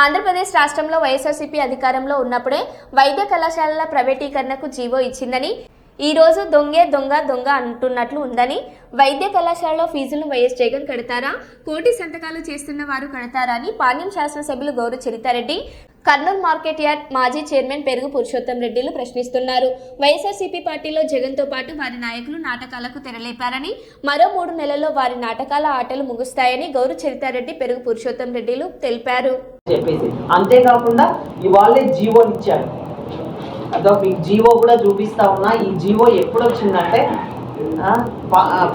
ఆంధ్రప్రదేశ్ రాష్ట్రంలో వైఎస్ఆర్సీపీ అధికారంలో ఉన్నప్పుడే వైద్య కళాశాలల ప్రైవేటీకరణకు జీవో ఇచ్చిందని ఈ రోజు దొంగే దొంగ దొంగ అంటున్నట్లు ఉందని వైద్య కళాశాలలో ఫీజులను వైఎస్ జగన్ కడతారా? కోటి సంతకాలు చేస్తున్న వారు కడతారా అని పాణ్యం శాసనసభ్యులు గౌరవ చరితారెడ్డి కర్నూలు మార్కెట్ యార్డ్ మాజీ చైర్మన్ పెరుగు పురుషోత్తం రెడ్డిలు ప్రశ్నిస్తున్నారు. వైఎస్ఆర్సీపీ పార్టీలో జగన్తో పాటు వారి నాయకులు నాటకాలకు తెరలేపారని మరో మూడు నెలల్లో వారి నాటకాల ఆటలు ముగుస్తాయని గౌరవ చరితారెడ్డి పెరుగు పురుషోత్తం రెడ్డిలు తెలిపారు. చెప్పేసి అంతేకాకుండా ఇవాళే జీవోనిచ్చారు. అదో మీకు జీవో కూడా చూపిస్తా ఉన్నా. ఈ జీవో ఎప్పుడు వచ్చిందంటే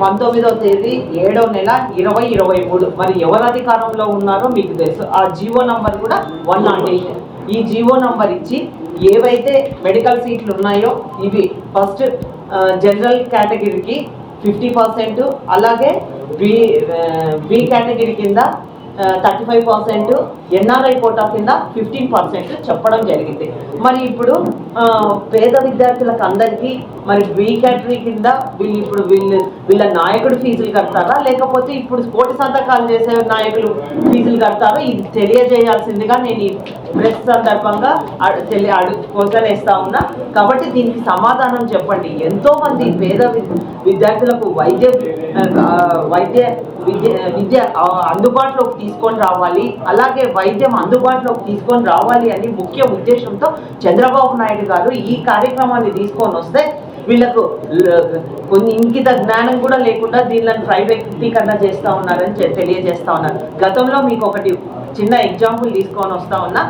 పంతొమ్మిదో తేదీ ఏడో నెల ఇరవై ఇరవై మూడు. మరి ఎవరు అధికారంలో ఉన్నారో మీకు తెలుసు. ఆ జీవో నంబర్ కూడా వన్ నాట్ ఎయిట్. ఈ జీవో నంబర్ ఇచ్చి ఏవైతే మెడికల్ సీట్లు ఉన్నాయో ఇవి ఫస్ట్ జనరల్ కేటగిరీకి ఫిఫ్టీ పర్సెంట్ అలాగే బి బి కేటగిరీ కింద thirty five percent NRI quota కింద ఫిఫ్టీన్ పర్సెంట్ చెప్పడం జరిగింది. మరి ఇప్పుడు ఆ, పేద విద్యార్థులకు అందరికీ మరి బీ కేటరీ కింద వీళ్ళు ఇప్పుడు వీళ్ళు వీళ్ళ నాయకుడు ఫీజులు కడతారా? లేకపోతే ఇప్పుడు కోటి సంతకాలు చేసే నాయకులు ఫీజులు కడతారో? ఇది తెలియజేయాల్సిందిగా నేను ఈ ప్రెస్ సందర్భంగా అడు- తెలియ అడుగు క్వశ్చన్ ఉన్నా. కాబట్టి దీనికి సమాధానం చెప్పండి. ఎంతో మంది పేద విద్యార్థులకు వైద్య వైద్య విద్య విద్య అందుబాటులోకి తీసుకొని రావాలి. అలాగే వైద్యం అందుబాటులోకి తీసుకొని రావాలి అని ముఖ్య ఉద్దేశంతో చంద్రబాబు నాయుడు గారు ఈ కార్యక్రమాన్ని తీసుకొని వస్తే వీళ్ళకు కొన్ని ఇంకిత జ్ఞానం కూడా లేకుండా దీనిని ప్రైవేటీకరణ చేస్తూ ఉన్నారని తెలియజేస్తా ఉన్నారు. గతంలో మీకు ఒకటి చిన్న ఎగ్జాంపుల్ తీసుకొని వస్తా ఉన్నా.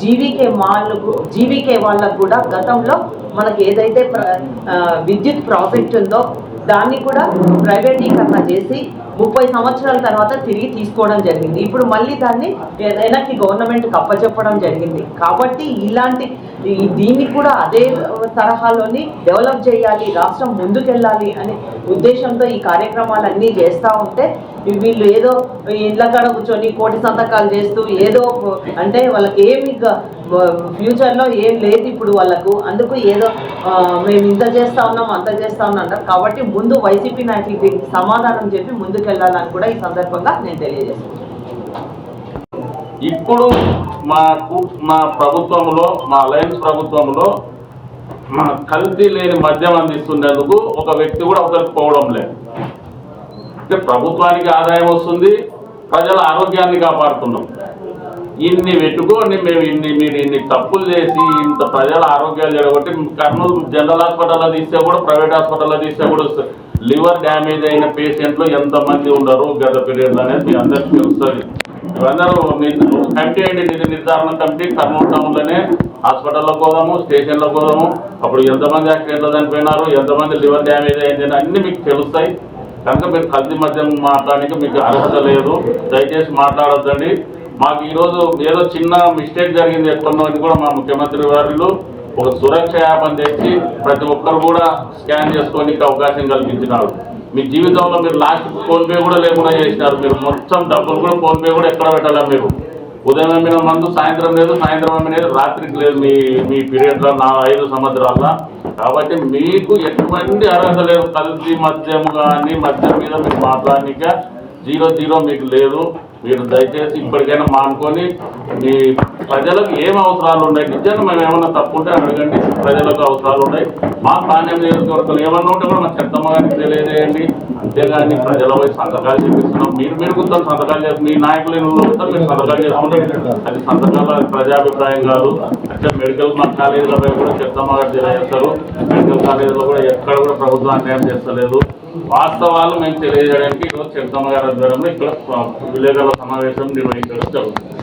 జీవీకే వాళ్ళకు జీవీకే వాళ్ళకు కూడా గతంలో మనకి ఏదైతే ప్ర- విద్యుత్ ప్రాజెక్ట్ ఉందో దాన్ని కూడా ప్రైవేటీకరణ చేసి ముప్పై సంవత్సరాల తర్వాత తిరిగి తీసుకోవడం జరిగింది. ఇప్పుడు మళ్ళీ దాన్ని వెనక్కి గవర్నమెంట్ కప్పచెప్పడం జరిగింది. కాబట్టి ఇలాంటి దీన్ని కూడా అదే తరహాలోని డెవలప్ చేయాలి రాష్ట్రం ముందుకెళ్ళాలి అనే ఉద్దేశంతో ఈ కార్యక్రమాలన్నీ చేస్తూ ఉంటే వీళ్ళు ఏదో ఇళ్ళ కాడ కూర్చొని కోటి సంతకాలు చేస్తూ ఏదో అంటే వాళ్ళకి ఏమి ఫ్యూచర్లో ఏం లేదు ఇప్పుడు వాళ్ళకు. అందుకు ఏదో మేము ఇంత చేస్తా ఉన్నాం అంత చేస్తా ఉన్నాం అంటారు. కాబట్టి ముందు వైసీపీ నాయకులు దీనికి సమాధానం చెప్పి ముందుకెళ్ళాలని కూడా ఈ సందర్భంగా నేను తెలియజేస్తున్నాను. ఇప్పుడు మాకు మా ప్రభుత్వంలో మా అలయన్స్ ప్రభుత్వంలో మా కల్తీ లేని మద్యం అందిస్తున్నందుకు ఒక వ్యక్తి కూడా ఒకరికి పోవడం లేదు. ప్రభుత్వానికి ఆదాయం వస్తుంది ప్రజల ఆరోగ్యాన్ని కాపాడుతున్నాం. ఇన్ని పెట్టుకోండి మేము ఇన్ని మీరు ఇన్ని తప్పులు చేసి ఇంత ప్రజల ఆరోగ్యాలు జరగబట్టి కర్నూలు జనరల్ హాస్పిటల్లో తీస్తే కూడా ప్రైవేట్ హాస్పిటల్లో తీస్తే కూడా లివర్ డ్యామేజ్ అయిన పేషెంట్లు ఎంతమంది ఉండరు గత పీరియడ్లో అనేది మీ అందరికీ తెలుస్తుంది. అందరూ కమిటీ అండి నిధి నిర్ధారణ కమిటీ కర్నూలు టౌన్లోనే హాస్పిటల్లో పోదాము స్టేషన్లో పోదాము. అప్పుడు ఎంతమంది యాక్సిడెంట్లో చనిపోయినారు ఎంతమంది లివర్ డ్యామేజ్ అయింది అన్నీ మీకు తెలుస్తాయి. కనుక మీరు కల్తీ మధ్య మాట్లాడడానికి మీకు అర్హత లేదు. దయచేసి మాట్లాడొద్దండి. మాకు ఈరోజు ఏదో చిన్న మిస్టేక్ జరిగింది ఎక్కడో అని కూడా మా ముఖ్యమంత్రి వారిలో ఒక సురక్ష యాప్ అని తెచ్చి ప్రతి ఒక్కరు కూడా స్కాన్ చేసుకోనికి అవకాశం కల్పించినారు. మీ జీవితంలో మీరు లాస్ట్ ఫోన్పే కూడా లేకుండా చేసినారు. మీరు మొత్తం డబ్బులు కూడా ఫోన్పే కూడా ఎక్కడ పెట్టాలా మీరు. ఉదయం అమ్మిన మందు సాయంత్రం లేదు సాయంత్రం అమ్మినది రాత్రికి లేదు మీ మీ పీరియడ్లో నా ఐదు సంవత్సరాల. కాబట్టి మీకు ఎటువంటి అర్హత లేదు. కల్తీ మద్యం కానీ మద్యం మీద మీరు మాట్లాడనిక జీరో జీరో మీకు లేదు. మీరు దయచేసి ఇప్పటికైనా మానుకొని మీ ప్రజలకు ఏం అవసరాలు ఉన్నాయి? నిజంగా మేము ఏమైనా తప్పు ఉంటే అడగండి. ప్రజలకు అవసరాలు ఉన్నాయి. మా ప్రాణ్యం నియోజకవర్గంలో ఏమన్నా ఉంటే కూడా మా చెత్తమ్మ గారికి తెలియజేయండి. అంతేగాని ప్రజల పోయి సంతకాలు చేపిస్తున్నాం. మీరు మీరు కొంత సంతకాలు చేసి మీ నాయకులు ఎన్నులో ఉంటారు మీరు సంతకాలు చేసుకుంటే అది సంతకాలు ప్రజాభిప్రాయం కాదు. అంటే మెడికల్ మా కాలేజీలపై కూడా చెత్తమ్మ గారు తెలియజేస్తారు. మెడికల్ కాలేజీలో కూడా ఎక్కడ కూడా ప్రభుత్వం అన్యాయం చేస్తలేదు. వాస్తవాలు మేము తెలియజేయడానికి ఈరోజు చెత్తమ్మ గారి ఆధ్వర్యంలో ఇక్కడ విలేకరుల సమావేశం నిర్వహించడం జరుగుతుంది.